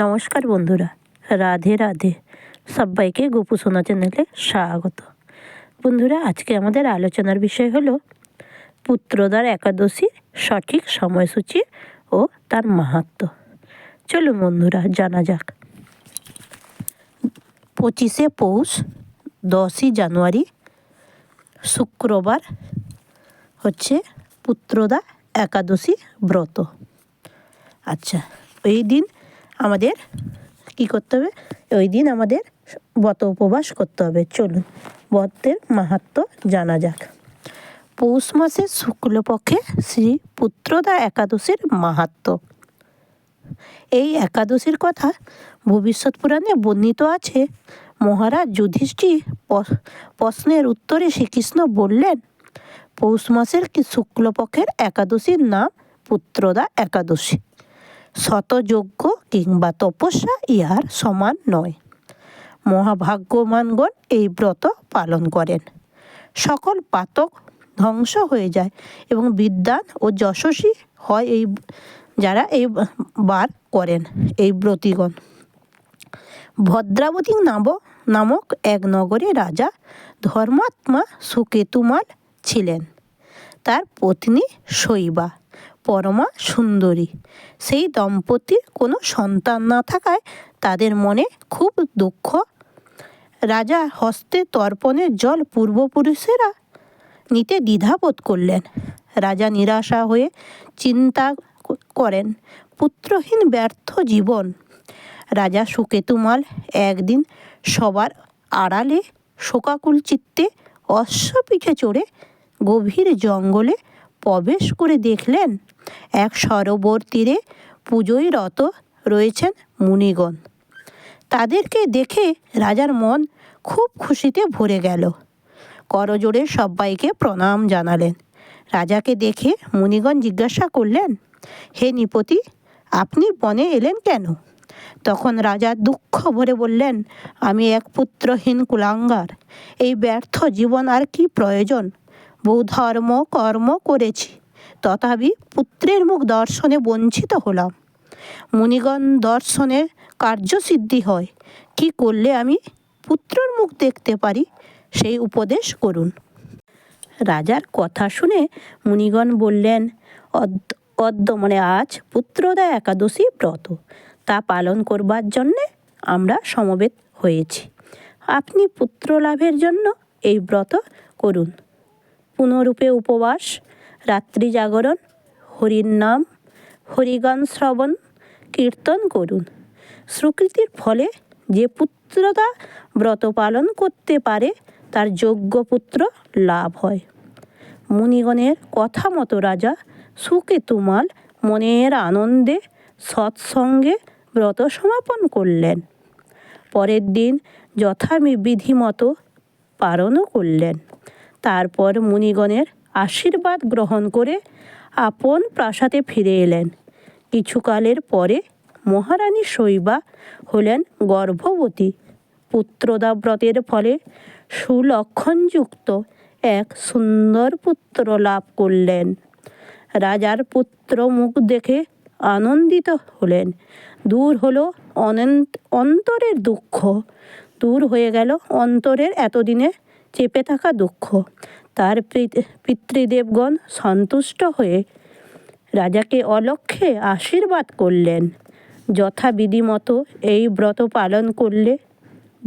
নমস্কার বন্ধুরা, রাধে রাধে। সবাইকে গোপু সোনা চ্যানেলে স্বাগত। বন্ধুরা, আজকে আমাদের আলোচনার বিষয় হলো পুত্রদার একাদশীর সঠিক সময়সূচি ও তার মাহাত্ম্য চলুন বন্ধুরা, জানা যাক। পঁচিশে পৌষ, দশই জানুয়ারি, শুক্রবার হচ্ছে পুত্রদা একাদশী ব্রত। আচ্ছা ওই দিন আমাদের কি করতে হবে? ওই দিন আমাদের বত উপবাস করতে হবে। চলুন, বতের মাহাত্ম জানা যাক। পৌষ মাসের শুক্লপক্ষে শ্রী পুত্রদা একাদশীর মাহাত্ম। এই একাদশীর কথা ভবিষ্যৎ পুরাণে বর্ণিত আছে। মহারাজ যুধিষ্ঠির প্রশ্নের উত্তরে শ্রীকৃষ্ণ বললেন, পৌষ মাসের কি শুক্লপক্ষের একাদশীর নাম পুত্রদা একাদশী? শতযজ্ঞ কিংবা তপস্যা ইহার সমান নয়। মহাভাগ্যমানগণ এই ব্রত পালন করেন। সকল পাতক ধ্বংস হয়ে যায় এবং বিদ্যান ও যশস্বী হয় এই, যারা এই বার করেন এই ব্রতিগণ। ভদ্রাবতী নাম নামক এক নগরে রাজা ধর্মাত্মা সুকেতুমাল ছিলেন। তার পত্নী শৈবা। পরমা সুন্দরী। সেই দম্পতির কোনো সন্তান না থাকায় তাদের মনে খুব দুঃখ। রাজা হস্তে তর্পণের জল পূর্বপুরুষেরা নিতে দ্বিধাবোধ করলেন। রাজা নিরাশা হয়ে চিন্তা করেন, পুত্রহীন ব্যর্থ জীবন। রাজা সুকেতুমাল একদিন সবার আড়ালে শোকাকুল চিত্তে অশ্ব পিঠে চড়ে গভীর জঙ্গলে প্রবেশ করে দেখলেন এক সরোবর তীরে পুজোয় রত রয়েছেন মুনিগণ। তাদেরকে দেখে রাজার মন খুব খুশিতে ভরে গেল। করজোড়ে সবাইকে প্রণাম জানালেন। রাজাকে দেখে মুনিগণ জিজ্ঞাসা করলেন, হে নিপতি, আপনি বনে এলেন কেন? তখন রাজা দুঃখ ভরে বললেন, আমি এক পুত্রহীন কুলাঙ্গার। এই ব্যর্থ জীবন আর কি প্রয়োজন? বহু ধর্ম কর্ম করেছি। তথাপি পুত্রের মুখ দর্শনে বঞ্চিত হলাম। মুনিগণ দর্শনে কার্যসিদ্ধি হয়। কি করলে আমি পুত্রর মুখ দেখতে পারি, সেই উপদেশ করুন। রাজার কথা শুনে মুনিগণ বললেন অদ্য মানে আজ পুত্রদা একাদশী ব্রত। তা পালন করবার জন্যে আমরা সমবেত হয়েছি। আপনি পুত্র লাভের জন্য এই ব্রত করুন। পুনরূপে উপবাস, রাত্রি জাগরণ, হরির নাম, হরিগান শ্রবণ, কীর্তন করুন। সুকৃতির ফলে যে পুত্রতা ব্রত পালন করতে পারে, তার যোগ্য পুত্র লাভ হয়। মুনিগণের কথা মতো রাজা সুকেতুমাল মনের আনন্দে সৎসঙ্গে ব্রত সমাপন করলেন। পরের দিন যথাবিধি মতো পালনও করলেন। তারপর মুনিগণের আশীর্বাদ গ্রহণ করে আপন প্রাসাদে ফিরে এলেন। কিছুকালের পরে মহারানী শৈবা হলেন গর্ভবতী। পুত্রদাব্রতের ফলে সুলক্ষণযুক্ত এক সুন্দর পুত্র লাভ করলেন। রাজার পুত্র মুখ দেখে আনন্দিত হলেন। দূর হলো অনন্ত, অন্তরের দুঃখ। দূর হয়ে গেল অন্তরের এতদিনে চেপে থাকা দুঃখ। তার পিত- পিতৃদেবগণ সন্তুষ্ট হয়ে রাজাকে অলক্ষ্যে আশীর্বাদ করলেন। যথাবিধি মতো এই ব্রত পালন করলে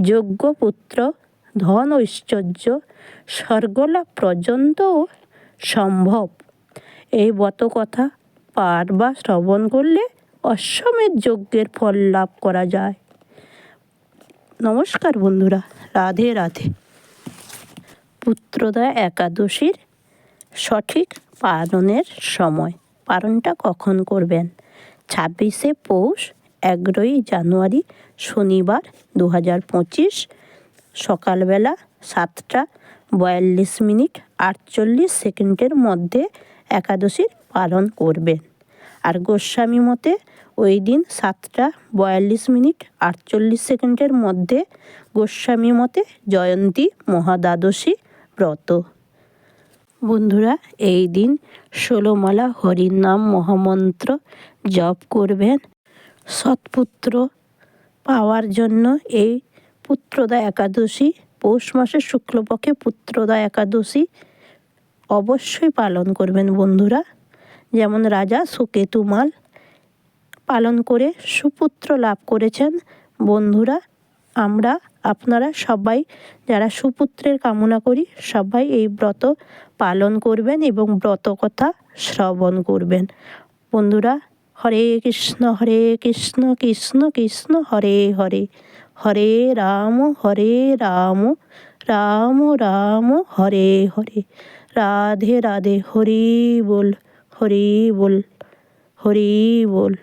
যোগ্য পুত্র, ধন ঐশ্বর্য, স্বর্গলাভ পর্যন্তও সম্ভব। এই ব্রত কথা পাঠ বা শ্রবণ করলে অশ্বমেধ যজ্ঞের ফল লাভ করা যায়। নমস্কার বন্ধুরা, রাধে রাধে। পুত্রদা একাদশীর সঠিক পালনের সময়। পালনটা কখন করবেন? ছাব্বিশে পৌষ, এগারোই জানুয়ারি, শনিবার দু হাজার পঁচিশ, সকালবেলা সাতটা, বয়াল্লিশ মিনিট, আটচল্লিশ সেকেন্ডের মধ্যে একাদশীর পালন করবেন। আর গোস্বামী মতে, ওই দিন সাতটা, বয়াল্লিশ মিনিট, আটচল্লিশ সেকেন্ডের মধ্যে গোস্বামী মতে জয়ন্তী মহাদ্বাদশী ব্রত। বন্ধুরা, এই দিন ষোলোমালা হরির নাম মহামন্ত্র জপ করবেন। সৎপুত্র পাওয়ার জন্য এই পুত্রদা একাদশী, পৌষ মাসের শুক্লপক্ষে পুত্রদা একাদশী অবশ্যই পালন করবেন বন্ধুরা। যেমন রাজা সুকেতুমাল পালন করে সুপুত্র লাভ করেছেন। বন্ধুরা আমরা, আপনারা সবাই যারা সুপুত্রের কামনা করি, সবাই এই ব্রত পালন করবেন এবং ব্রত কথা শ্রবণ করবেন। বন্ধুরা, হরে কৃষ্ণ হরে কৃষ্ণ কৃষ্ণ কৃষ্ণ, হরে হরে। হরে রাম হরে রাম রাম রাম, হরে হরে। রাধে রাধে, হরি বল হরি বল হরি বল।